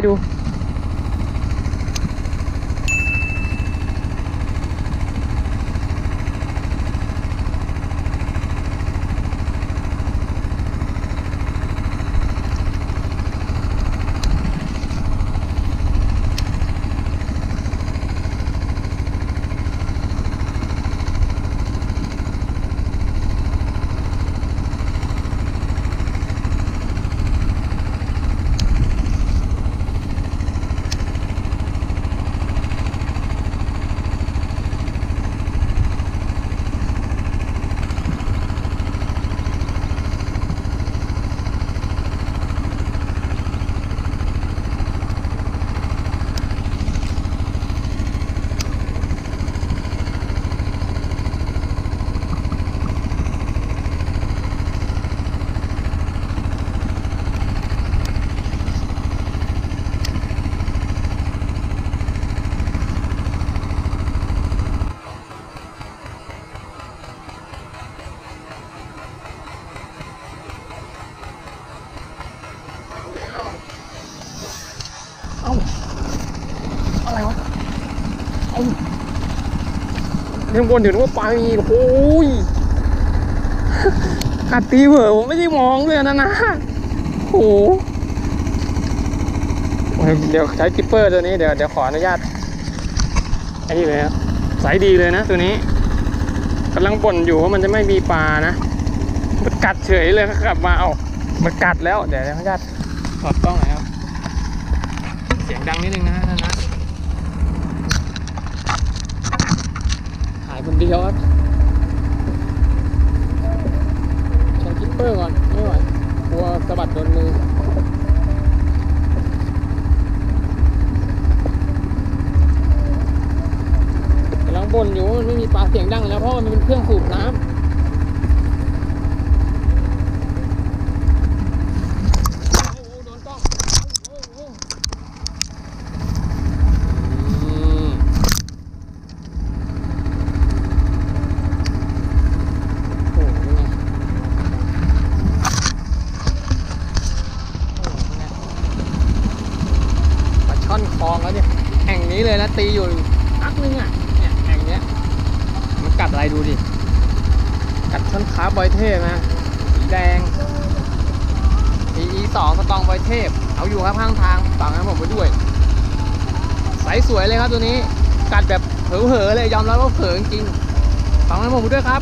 ใอ้า อะไรวะ เอ้าเรื่องบนถึงว่าปลามีโอ้ยกัดตีเหอะผมไม่ได้มองเลยนะนะโอ้โหเดี๋ยวใช้กิปเปอร์ตัวนี้เดี๋ยวเดี๋ยวขออนุญาตไอ้นี่เลยครับสายดีเลยนะ ตัวนี้กำลังบ่นอยู่ว่ามันจะไม่มีปลานะมันกัดเฉยเลยกลับมาเอามันกัดแล้ว เดี๋ยวขออนุญาตถอดกล้องหน่อยครับ นิดนึงนะนะนะถ่ายคนเดียวครับใช้คิปเปอร์ก่อน ไม่ไหวกลัวสะบัดโดนมือลังบนอยู่มันไม่มีปลาเสียงดังแล้วเพราะมันเป็นเครื่องสูบน้ำโอ้โหโดนกล้องโอ้โหอืมโอ้โหเป็นไงโอ้โหเป็นไงปลาช่อนคลอง แล้วเนี่ยแห่งนี้เลยนะตีอยู่พักนึงอะเนี่ยแห่งเนี้ยมันกัดอะไรดูดิกัดช่อนขาบอยเทพนะสีแดง PE สองสตองบอยเทพ เอาอยู่ครับข้างทางฝากให้ผมไปด้วยใสสวยเลยครับตัวนี้กัดแบบเผลอๆเลยยอมรับว่าเผลอจริงๆฝากให้ผมไปด้วยครับ